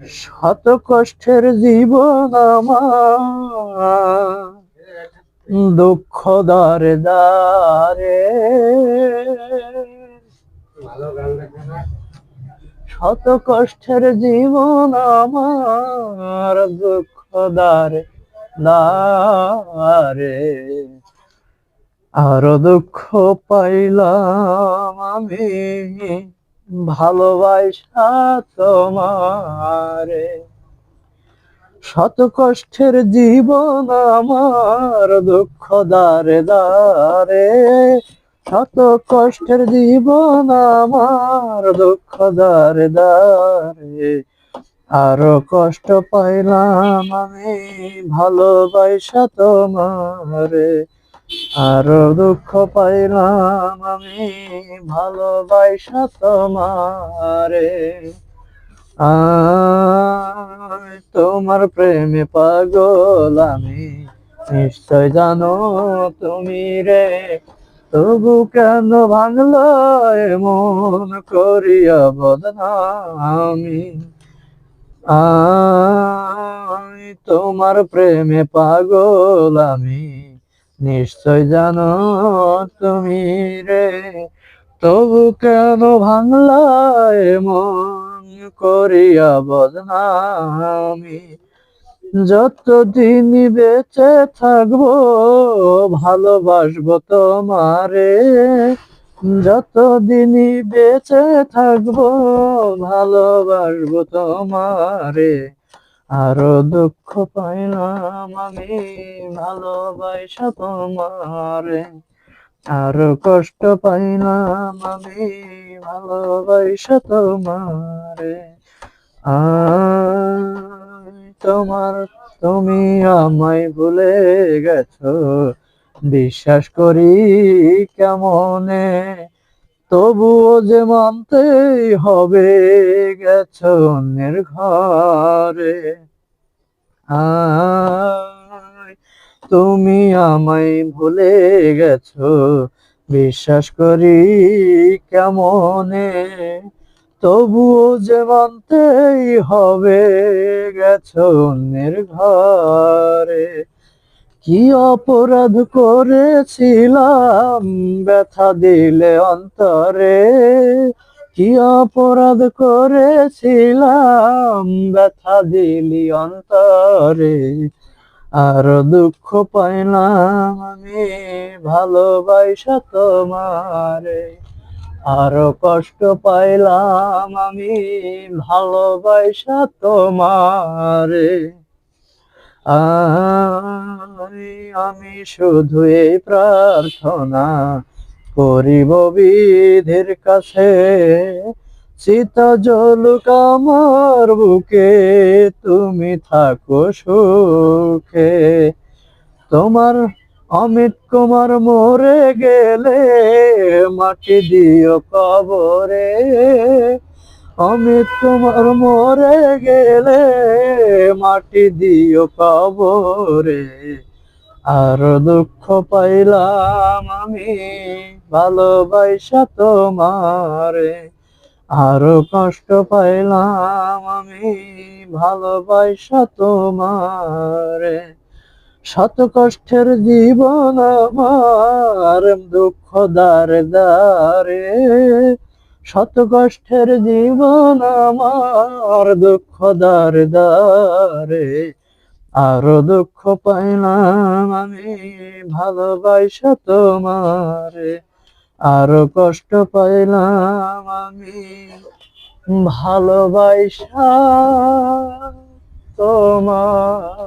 শত কষ্টের জীবন আমার দুঃখ দারে দারে শত কষ্টের জীবন আমার দুঃখ দারে দারে আরও দুঃখ পাইলাম আমি। ভালোবাসা তোমারে। শত কষ্টের জীবন আমার দুঃখ দারে দারে শত কষ্টের জীবন আমার দুঃখ দারে দারে আরও কষ্ট পাইলাম আমি ভালোবাসা তোমারে। আরও দুঃখ পাইলাম আমি, ভালোবাসা তোমারে। তোমার প্রেমে পাগল আমি, নিশ্চয় জানো তুমি রে। তবু কেন ভাঙলো মন করিয়া বদনামি? আয় তোমার প্রেমে পাগল আমি নিশ্চয় জানো তুমি রে, তবু কেন ভাঙলায় মন করিয়া বদনামি? যতদিন বেঁচে থাকব ভালোবাসবো তোমারে, যতদিন বেঁচে থাকব ভালোবাসবো তোমারে। আরও দুঃখ পাইলাম আমি, ভালোবাসা তোমারে। আরও কষ্ট পাইলাম আমি, ভালোবাসা তোমারে। তোমার, তুমি আমায় ভুলে গেছো। বিশ্বাস করি কেমনে তবুও যে মানতেই হবে গেছ অন্যের ঘরে। তুমি আমায় ভুলে গেছ, বিশ্বাস করি কেমনে? তবুও যে মানতেই হবে গেছ অন্যের ঘরে। কি অপরাধ করেছিলাম? ব্যথা দিলে অন্তরে। কি অপরাধ করেছিলাম? ব্যথা দিলি অন্তরে। আর দুঃখ পাইলাম আমি ভালোবাসা তোমারে। আরও কষ্ট পাইলাম আমি ভালোবাসা তোমারে। আমি শুধু এই প্রার্থনা করিব বিধির কাছে। সীতা জলুক আমার বুকে, তুমি থাকো সুখে। তোমার অমিত কুমার মরে গেলে, মাটি দিও কবরে। অমিত তোমার মরে গেলে মাটি দিও কবরে। আর দুঃখ পাইলাম আমি ভালোবাসা তোমারে। আরও কষ্ট পাইলাম আমি ভালোবাসা তোমারে। শত কষ্টের জীবন আমার, দুঃখ দারে দারে শত কষ্টের জীবন আমার, দুঃখ দারে দারে আরও দুঃখ পাইলাম আমি, ভালোবাসা তোমারে। আরও কষ্ট পাইলাম আমি, ভালোবাসা তোমার।